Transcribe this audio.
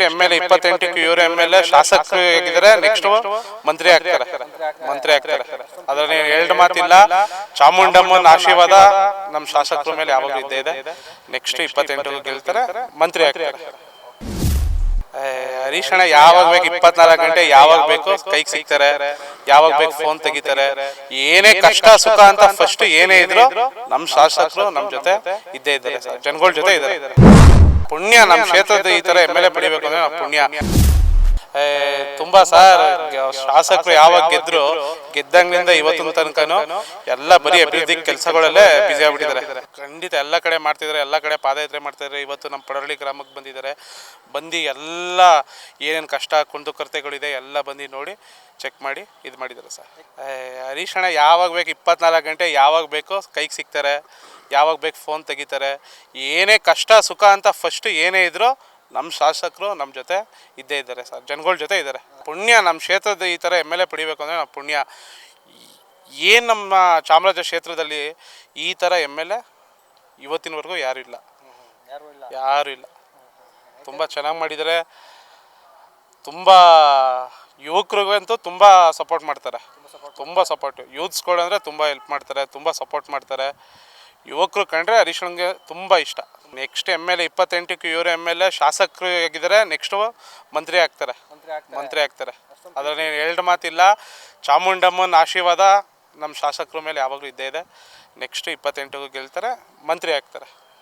Next M L A ಇಪ್ಪತ್ತೆಂಟಕ್ಕೆ ಇವರು M L A ಶಾಸಕರು ಆಗಿದ್ದಾರೆ ನೆಕ್ಸ್ಟ್ ಮಂತ್ರಿ ಆಗ್ತಾರೆ. ಮಂತ್ರಿ ಆಗ್ತಾರೆ. ಅದ್ರಲ್ಲಿ ಎರಡು ಮಾತಿಲ್ಲ. ಚಾಮುಂಡಮ್ಮನ ಆಶೀರ್ವಾದ ನಮ್ಮ ಶಾಸಕರ ಮೇಲೆ ಯಾವಾಗಲೂ ಇದ್ದೇ ಇದೆ. ನೆಕ್ಸ್ಟ್ ಇಪ್ಪತ್ತೆಂಟು ಗೆಲ್ತಾರೆ ಮಂತ್ರಿ ಆಗ್ತಾರೆ. ಏ, ಹರೀಶ್ ಅಣ್ಣ ಯಾವಾಗ ಬೇಕು ಇಪ್ಪತ್ನಾಲ್ಕು ಗಂಟೆ ಯಾವಾಗ ಬೇಕು ಕೈಗೆ ಸಿಗ್ತಾರೆ ಯಾವಾಗ ಬೇಕು ಫೋನ್ ತೆಗಿತಾರೆ ಏನೇ ಕಷ್ಟ ಸುಖ ಅಂತ ಫಸ್ಟ್ ಏನೇ ಇದ್ರು ನಮ್ಮ ಶಾಸಕರು ನಮ್ಮ ಜೊತೆ ಇದ್ದೇ ಇದ್ದಾರೆ ಜನಗಳ ಜೊತೆ ಇದ್ದಾರೆ. ಪುಣ್ಯ ನಮ್ಮ ಕ್ಷೇತ್ರದ ಈ ತರ ಎಂ ಎಲ್ ಎ ಪಡಿಬೇಕು ಪುಣ್ಯ. ತುಂಬಾ ಸರ್ ಶಾಸಕರು ಯಾವಾಗ ಗೆದ್ರು ಗೆದ್ದಂಗ್ಲಿಂದ ಇವತ್ತಿನ ತನಕನು ಎಲ್ಲ ಬರೀ ಅಭಿವೃದ್ಧಿ ಕೆಲಸಗಳಲ್ಲೇ ಬಿಸಿ ಆಗ್ಬಿಟ್ಟಿದ್ದಾರೆ. ಖಂಡಿತ ಎಲ್ಲ ಕಡೆ ಮಾಡ್ತಿದ್ದಾರೆ ಎಲ್ಲ ಕಡೆ ಪಾದಯಾತ್ರೆ ಮಾಡ್ತಿದ್ದಾರೆ. ಇವತ್ತು ನಮ್ಮ ಪಡರಳ್ಳಿ ಗ್ರಾಮಕ್ಕೆ ಬಂದಿದ್ದಾರೆ. ಬಂದು ಎಲ್ಲ ಏನೇನು ಕಷ್ಟ ಕುಂದುಕೊರತೆಗಳಿದೆ ಎಲ್ಲ ಬಂದು ನೋಡಿ ಚೆಕ್ ಮಾಡಿ ಇದು ಮಾಡಿದ್ದಾರೆ ಸರ್. ಏ, ಹರೀಶ್ ಅಣ್ಣ ಯಾವಾಗ ಬೇಕು ಇಪ್ಪತ್ನಾಲ್ಕು ಗಂಟೆ ಯಾವಾಗ ಬೇಕೋ ಕೈಗೆ ಸಿಗ್ತಾರೆ. ಯಾವಾಗ ಬೇಕು ಫೋನ್ ತೆಗಿತಾರೆ. ಏನೇ ಕಷ್ಟ ಸುಖ ಅಂತ ಫಸ್ಟ್ ಏನೇ ಇದ್ರೂ ನಮ್ಮ ಶಾಸಕರು ನಮ್ಮ ಜೊತೆ ಇದ್ದೇ ಇದ್ದಾರೆ ಸರ್. ಜನಗಳ ಜೊತೆ ಇದ್ದಾರೆ. ಪುಣ್ಯ ನಮ್ಮ ಕ್ಷೇತ್ರದ ಈ ಥರ ಎಂ ಎಲ್ ಎ ಪಡಿಬೇಕು ಅಂದರೆ ನಾವು ಪುಣ್ಯ. ಏನು ನಮ್ಮ ಚಾಮರಾಜ ಕ್ಷೇತ್ರದಲ್ಲಿ ಈ ಥರ ಎಂ ಎಲ್ ಎ ಇವತ್ತಿನವರೆಗೂ ಯಾರೂ ಇಲ್ಲ. ಯಾರೂ ಇಲ್ಲ. ತುಂಬ ಚೆನ್ನಾಗಿ ಮಾಡಿದ್ದಾರೆ. ತುಂಬ ಯುವಕರಿಗಂತೂ ತುಂಬ ಸಪೋರ್ಟ್ ಮಾಡ್ತಾರೆ. ತುಂಬ ಸಪೋರ್ಟ್ ಯೂತ್ಸ್ಗಳು ಅಂದರೆ ತುಂಬ ಹೆಲ್ಪ್ ಮಾಡ್ತಾರೆ ತುಂಬ ಸಪೋರ್ಟ್ ಮಾಡ್ತಾರೆ. ಯುವಕರು ಕಂಡ್ರೆ ಹರೀಶ್ಗೆ ತುಂಬ ಇಷ್ಟ. ನೆಕ್ಸ್ಟ್ ಎಂ ಎಲ್ ಎ ಇಪ್ಪತ್ತೆಂಟಕ್ಕೆ ಇವರು ಎಂ ಎಲ್ ಎ ಶಾಸಕರು ಆಗಿದ್ದಾರೆ. ನೆಕ್ಸ್ಟ್ ಮಂತ್ರಿ ಆಗ್ತಾರೆ. ಮಂತ್ರಿ ಆಗ್ತಾರೆ. ಅದರಲ್ಲಿ ಎರಡು ಮಾತಿಲ್ಲ ಚಾಮುಂಡಮ್ಮನ ಆಶೀರ್ವಾದ ನಮ್ಮ ಶಾಸಕರ ಮೇಲೆ ಯಾವಾಗಲೂ ಇದ್ದೇ ಇದೆ. ನೆಕ್ಸ್ಟ್ ಇಪ್ಪತ್ತೆಂಟಕ್ಕೂ ಗೆಲ್ತಾರೆ. ಮಂತ್ರಿ ಆಗ್ತಾರೆ.